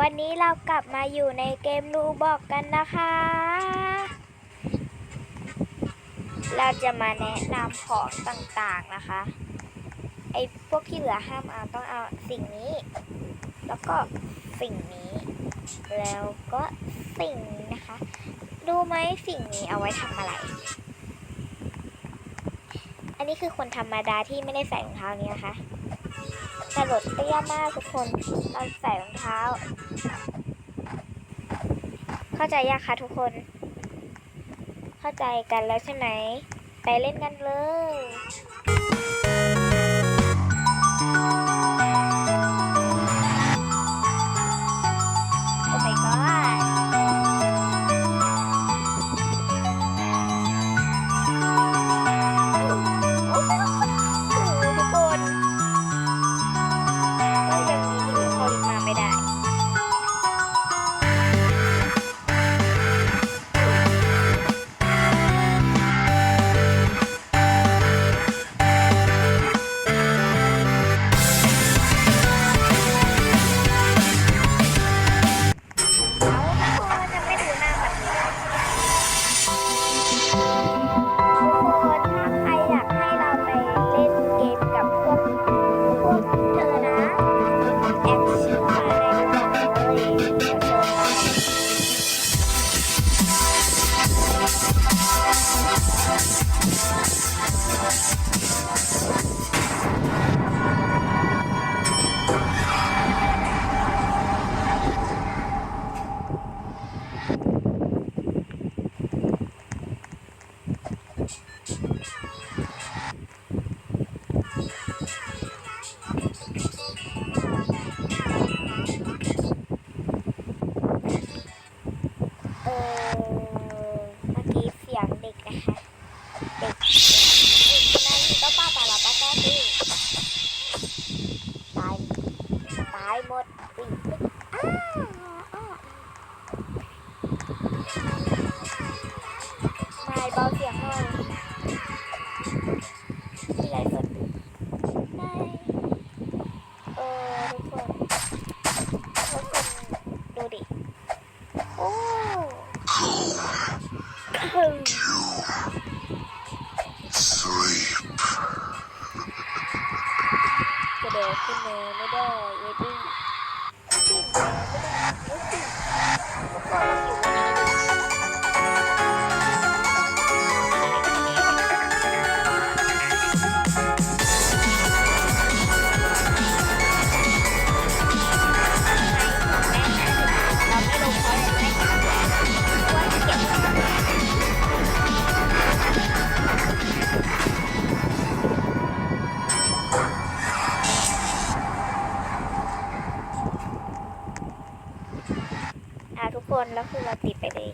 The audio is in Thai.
วันนี้เรากลับมาอยู่ในเกมรูบอกกันนะคะ เราจะมาแนะนำของต่างๆนะคะ ไอ้พวกที่เหลือห้ามเอาต้องเอาสิ่งนี้ แล้วก็สิ่งนี้ แล้วก็สิ่งนี้นะคะ ดูไหมสิ่งนี้เอาไว้ทำอะไร อันนี้คือคนธรรมดาที่ไม่ได้ใส่รองเท้านี้นะคะ กระโดดเตี้ยมากทุกคนเราใส่รองเท้า เข้าใจยากคะทุกคน เข้าใจกันแล้วใช่ไหม ไปเล่นกันเลย 「あっそっそっそっそっそっ」 เบาเสียงหน่อยที่ไรสดนายเออทุกคนทุกคนดูดิ โอ้คือกระโดดขึ้นมาไม่ได้เวดี้ขึ้นมาไม่ได้รู้สึกทุกคนอยู่ นทุกคนแล้วคือเราติดไปเลย